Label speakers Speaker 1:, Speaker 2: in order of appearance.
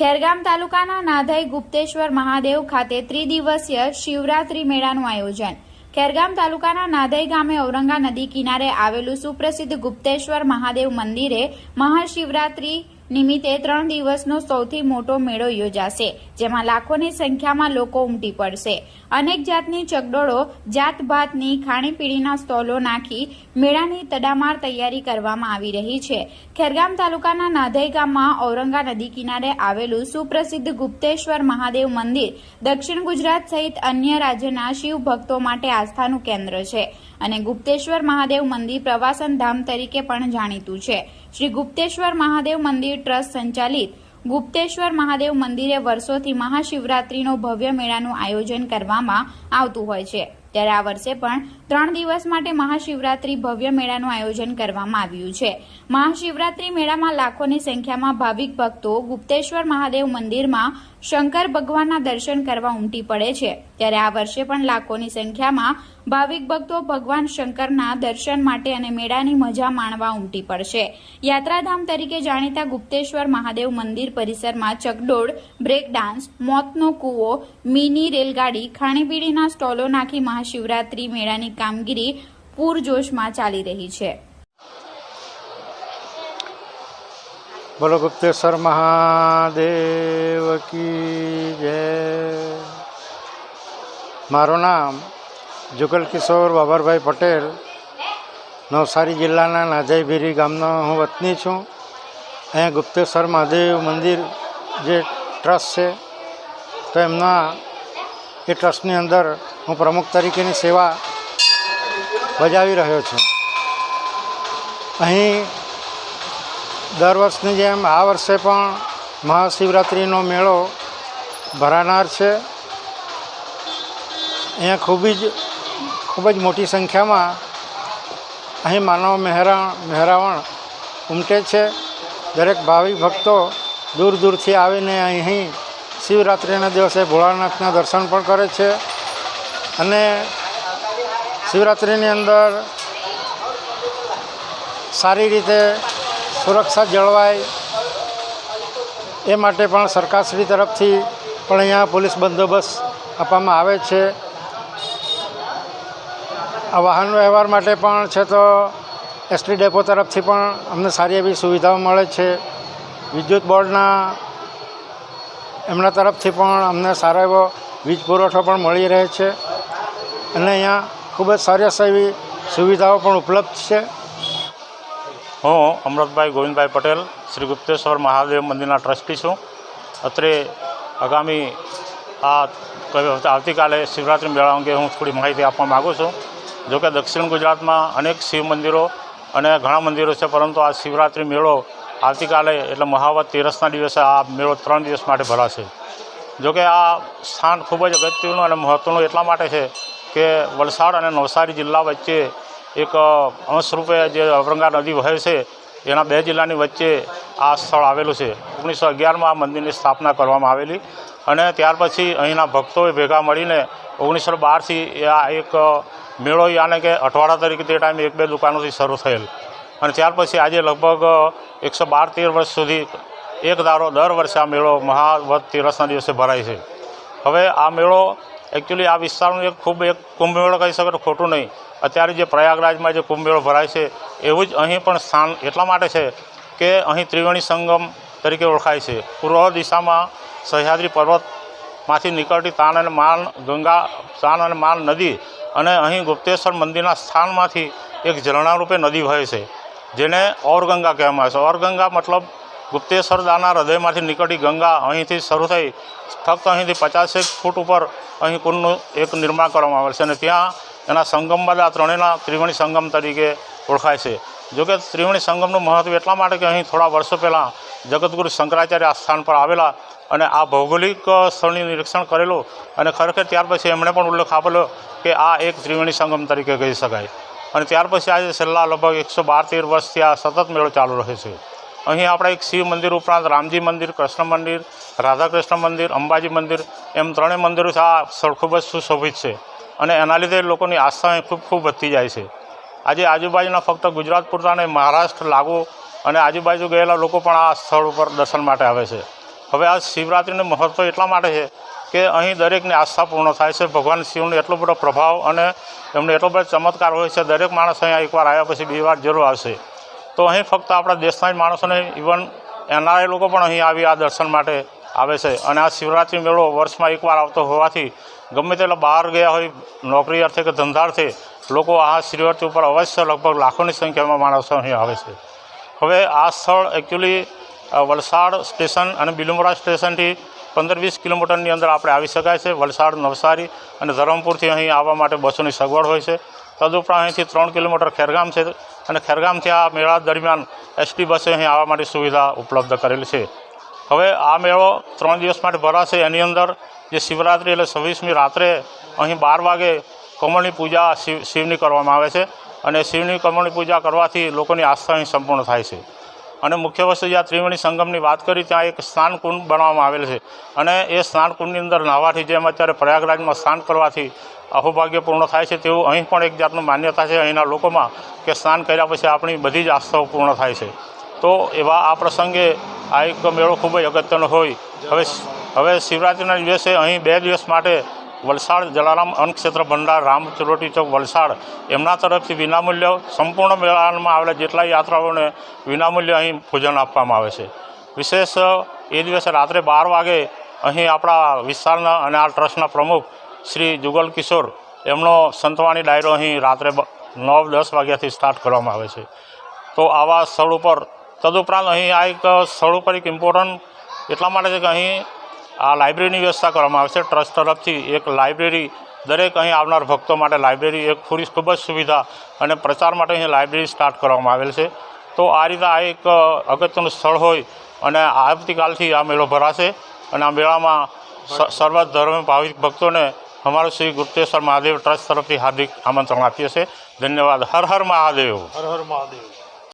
Speaker 1: ખેરગામ તાલુકાના નાધાઈ ગુપ્તેશ્વર મહાદેવ ખાતે ત્રિદિવસીય શિવરાત્રી મેળાનું આયોજન. ખેરગામ તાલુકાના નાધાઈ ગામે ઔરંગા નદી કિનારે આવેલું સુપ્રસિદ્ધ ગુપ્તેશ્વર મહાદેવ મંદિરે મહાશિવરાત્રી નિમિત્તે ત્રણ દિવસનો સૌથી મોટો મેળો યોજાશે, જેમાં લાખોની સંખ્યામાં લોકો ઉમટી પડશે. અનેક જાતની ચગડોળો, જાતભાતની, ખાણીપીણીના સ્ટોલો નાખી મેળાની તડામાર તૈયારી કરવામાં આવી રહી છે. ખેરગામ તાલુકાના નાધઈ ગામમાં ઔરંગા નદી કિનારે આવેલું સુપ્રસિદ્ધ ગુપ્તેશ્વર મહાદેવ મંદિર દક્ષિણ ગુજરાત સહિત અન્ય રાજ્યના શિવ ભક્તો માટે આસ્થાનું કેન્દ્ર છે અને ગુપ્તેશ્વર મહાદેવ મંદિર પ્રવાસન ધામ તરીકે પણ જાણીતું છે. શ્રી ગુપ્તેશ્વર મહાદેવ મંદિર ટ્રસ્ટ સંચાલિત ગુપ્તેશ્વર મહાદેવ મંદિરે વર્ષોથી મહાશિવરાત્રીનો ભવ્ય મેળાનું આયોજન કરવામાં આવતું હોય છે. ત્યારે આ વર્ષે પણ ત્રણ દિવસ માટે મહાશિવરાત્રી ભવ્ય મેળાનું આયોજન કરવામાં આવ્યું છે. મહાશિવરાત્રી મેળામાં લાખોની સંખ્યામાં ભાવિક ભક્તો ગુપ્તેશ્વર મહાદેવ મંદિરમાં શંકર ભગવાનના દર્શન કરવા ઉમટી પડે છે. ત્યારે આ વર્ષે પણ લાખોની સંખ્યામાં ભાવિક ભક્તો ભગવાન શંકરના દર્શન માટે અને મેળાની મજા માણવા ઉમટી પડશે. યાત્રાધામ તરીકે જાણીતા ગુપ્તેશ્વર મહાદેવ મંદિર પરિસરમાં ચકડોળ, બ્રેક ડાન્સ, મોતનો કૂવો, મિની રેલગાડી, ખાણીપીણીના સ્ટોલો નાખી મહાશિવરાત્રી મેળાની કામગીરી પૂરજોશમાં ચાલી રહી છે.
Speaker 2: બોલો ગુપ્તેશ્વર મહાદેવ કી જય. મારું નામ જુગલ કિશોર બાબરભાઈ પટેલ, નવસારી જિલ્લાના નાજાઈભીરી ગામનો હું વતની છું. અહીંયા ગુપ્તેશ્વર મહાદેવ મંદિર જે ટ્રસ્ટ છે, તો એમના એ ટ્રસ્ટની અંદર હું પ્રમુખ તરીકેની સેવા બજાવી રહ્યો છું. અહીં દર વર્ષની જેમ આ વર્ષે પણ મહાશિવરાત્રિનો મેળો ભરાનાર છે. અહીંયા ખૂબ જ ખૂબ જ મોટી સંખ્યામાં અહીં માનવ મહેરા, મહેરાવણ ઉમટે છે. દરેક ભાવિક ભક્તો દૂર દૂરથી આવીને અહીં શિવરાત્રિના દિવસે ભોળાનાથના દર્શન પણ કરે છે. અને શિવરાત્રિની અંદર સારી રીતે સુરક્ષા જળવાય એ માટે પણ સરકારશ્રી તરફથી પણ અહીંયા પોલીસ બંદોબસ્ત આપવામાં આવે છે. આ વાહન વ્યવહાર માટે પણ છે તો એસટી ડેપો તરફથી પણ અમને સારી એવી સુવિધાઓ મળે છે. વિદ્યુત બોર્ડના એમના તરફથી પણ અમને સારો એવો વીજ પુરવઠો પણ મળી રહે છે. અને અહીંયા ખૂબ જ સરસ એવી સુવિધાઓ પણ ઉપલબ્ધ છે.
Speaker 3: હું અમૃતભાઈ ગોવિંદભાઈ પટેલ, શ્રી ગુપ્તેશ્વર મહાદેવ મંદિરના ટ્રસ્ટી છું. અત્રે આગામી આ આવતીકાલે શિવરાત્રિ મેળા અંગે હું થોડી માહિતી આપવા માગું છું. જોકે દક્ષિણ ગુજરાતમાં અનેક શિવ મંદિરો અને ઘણા મંદિરો છે, પરંતુ આ શિવરાત્રિ મેળો આવતીકાલે એટલે મહાવત તેરસના દિવસે આ મેળો ત્રણ દિવસ માટે ભરાશે. જોકે આ સ્થાન ખૂબ જ અગત્યનું અને મહત્ત્વનું એટલા માટે છે કે વલસાડ અને નવસારી જિલ્લા વચ્ચે એક અંશરૂપે જે ઔરંગા નદી વહે છે, એના બે જિલ્લાની વચ્ચે આ સ્થળ આવેલું છે. ઓગણીસો અગિયારમાં આ મંદિરની સ્થાપના કરવામાં આવેલી અને ત્યાર પછી અહીંના ભક્તોએ ભેગા મળીને ઓગણીસો બારથી આ એક મેળો યાને કે અઠવાડા તરીકે તે ટાઈમે એક બે દુકાનોથી શરૂ થયેલ. અને ત્યાર પછી આજે લગભગ એકસો બાર તેર વર્ષ સુધી એક ધારો દર વર્ષે આ મેળો મહાવત તેરસના દિવસે ભરાય છે. હવે આ મેળો એકચ્યુઅલી આ વિસ્તારનું એક ખૂબ એક કુંભમેળો કહી શકે તો ખોટું નહીં. અત્યારે જે પ્રયાગરાજમાં જે કુંભમેળો ભરાય છે, એવું જ અહીં પણ સ્થાન એટલા માટે છે કે અહીં ત્રિવેણી સંગમ તરીકે ઓળખાય છે. પૂર્વ દિશામાં સહ્યાદ્રી પર્વતમાંથી નીકળતી તાન અને માન, ગંગા, તાન અને માન નદી અને અહીં ગુપ્તેશ્વર મંદિરના સ્થાનમાંથી એક ઝરણા રૂપે નદી વહે છે, જેને ઓરગંગા કહેવામાં આવે છે. ઓરગંગા મતલબ ગુપ્તેશ્વર દાના હૃદયમાંથી નીકળી ગંગા અહીંથી શરૂ થઈ ફક્ત અહીંથી પચાસેક ફૂટ ઉપર અહીં કુંડનું એક નિર્માણ કરવામાં આવેલ છે અને ત્યાં એના સંગમ બાદ આ ત્રણેયના ત્રિવેણી સંગમ તરીકે ઓળખાય છે. જોકે ત્રિવેણી સંગમનું મહત્ત્વ એટલા માટે કે અહીં થોડા વર્ષો પહેલાં જગતગુરુ શંકરાચાર્ય આ સ્થાન પર આવેલા અને આ ભૌગોલિક સ્થળની નિરીક્ષણ કરેલું અને ખરેખર ત્યાર પછી એમણે પણ ઉલ્લેખ આપેલો કે આ એક ત્રિવેણી સંગમ તરીકે કહી શકાય. અને ત્યાર પછી આજે છેલ્લા લગભગ એકસો બાર તેર વર્ષથી આ સતત મેળો ચાલુ રહે છે. અહીં આપણે એક શિવ મંદિર ઉપરાંત રામજી મંદિર, કૃષ્ણ મંદિર, રાધાકૃષ્ણ મંદિર, અંબાજી મંદિર, એમ ત્રણેય મંદિરો આ સ્થળ ખૂબ જ સુશોભિત છે અને એના લીધે લોકોની આસ્થા અહીં ખૂબ ખૂબ વધતી જાય છે. આજે આજુબાજુના ફક્ત ગુજરાત પૂરતા અને મહારાષ્ટ્ર લાગુ અને આજુબાજુ ગયેલા લોકો પણ આ સ્થળ ઉપર દર્શન માટે આવે છે. હવે આ શિવરાત્રિનું મહત્ત્વ એટલા માટે છે કે અહીં દરેકની આસ્થા પૂર્ણ થાય છે. ભગવાન શિવનો એટલો બધો પ્રભાવ અને એમનો એટલો બધો ચમત્કાર હોય છે. દરેક માણસ અહીંયા એકવાર આવ્યા પછી બે વાર જરૂર આવશે. તો અહીં ફક્ત આપણા દેશના જ માણસોને ઇવન એનઆરઆઈ લોકો પણ અહીં આવી આ દર્શન માટે આવે છે. અને આ શિવરાત્રિ મેળો વર્ષમાં એકવાર આવતો હોવાથી ગમે તેટલા બહાર ગયા હોય, નોકરી અર્થે કે ધંધાર્થે, લોકો આ શિવરાત્રિ ઉપર અવશ્ય લગભગ લાખોની સંખ્યામાં માણસો અહીં આવે છે. હવે આ સ્થળ એકચ્યુઅલી વલસાડ સ્ટેશન અને બિલુમરા સ્ટેશનથી પંદર વીસ કિલોમીટરની અંદર આપણે આવી શકાય છે. વલસાડ, નવસારી અને ધરમપુરથી અહીં આવવા માટે બસોની સગવડ હોય છે. તદુપરાંત અહીંથી ત્રણ કિલોમીટર ખેરગામ છે. અને ખેરગામથી આ મેળા દરમિયાન એસટી બસે અહીં આવવા માટે સુવિધા ઉપલબ્ધ કરેલી છે. હવે આ મેળો ત્રણ દિવસ માટે ભરાશે. એની અંદર જે શિવરાત્રિ એટલે છવ્વીસમી રાત્રે અહીં બાર વાગે કમળની પૂજા શિવ, શિવની કરવામાં આવે છે અને શિવની કમળની પૂજા કરવાથી લોકોની આસ્થા અહીં સંપૂર્ણ થાય છે. અને મુખ્ય વસ્તુ જ્યાં ત્રિવેણી સંગમની વાત કરી, ત્યાં એક સ્નાન કુંડ બનાવવામાં આવેલ છે. અને એ સ્નાન કુંડની અંદર નાહવાથી જેમ અત્યારે પ્રયાગરાજમાં સ્નાન કરવાથી અહોભાગ્ય પૂર્ણ થાય છે, તેવું અહીં પણ એક જાતનું માન્યતા છે અહીંના લોકોમાં કે સ્નાન કર્યા પછી આપણી બધી જ આસ્થાઓ પૂર્ણ થાય છે. તો એવા આ પ્રસંગે આ એક મેળો ખૂબ જ અગત્યનો હોય. હવે હવે શિવરાત્રિના દિવસે અહીં બે દિવસ માટે વલસાડ, જલારામ અન્નક્ષેત્ર ભંડાર રામ ચરોટી ચોક, વલસાડ. એમના તરફથી વિનામૂલ્ય સંપૂર્ણ મેળામાં આવેલા જેટલા યાત્રાઓને વિનામૂલ્ય અહીં ભોજન આપવામાં આવે છે. વિશેષ, એ દિવસે રાત્રે બાર વાગે અહીં આપણા વિસ્તારના અને આ ટ્રસ્ટના પ્રમુખ શ્રી જુગલ કિશોર, એમનો સંતવાણી ડાયરો અહીં રાત્રે નવ, દસ વાગ્યાથી સ્ટાર્ટ કરવામાં આવે છે. તો આવા સ્થળ ઉપર, તદુપરાંત અહીં આ એક સ્થળ ઉપર એક ઇમ્પોર્ટન્ટ એટલા માટે છે કે અહીં આ લાઇબ્રેરીની વ્યવસ્થા કરવામાં આવે છે. ટ્રસ્ટ તરફથી એક લાઇબ્રેરી દરેક અહીં આવનાર ભક્તો માટે લાઇબ્રેરી એક પૂરી ખૂબ જ સુવિધા અને પ્રચાર માટે અહીં લાઇબ્રેરી સ્ટાર્ટ કરવામાં આવેલ છે. તો આ રીતે આ એક અગત્યનું સ્થળ હોય અને આવતીકાલથી આ મેળો ભરાશે અને આ મેળામાં સર્વ ધર્મ ભાવિક ભક્તોને અમારું શ્રી ગુપ્તેશ્વર મહાદેવ ટ્રસ્ટ તરફથી હાર્દિક આમંત્રણ આપીએ છીએ. ધન્યવાદ. હર હર મહાદેવ.
Speaker 4: હર હર મહાદેવ.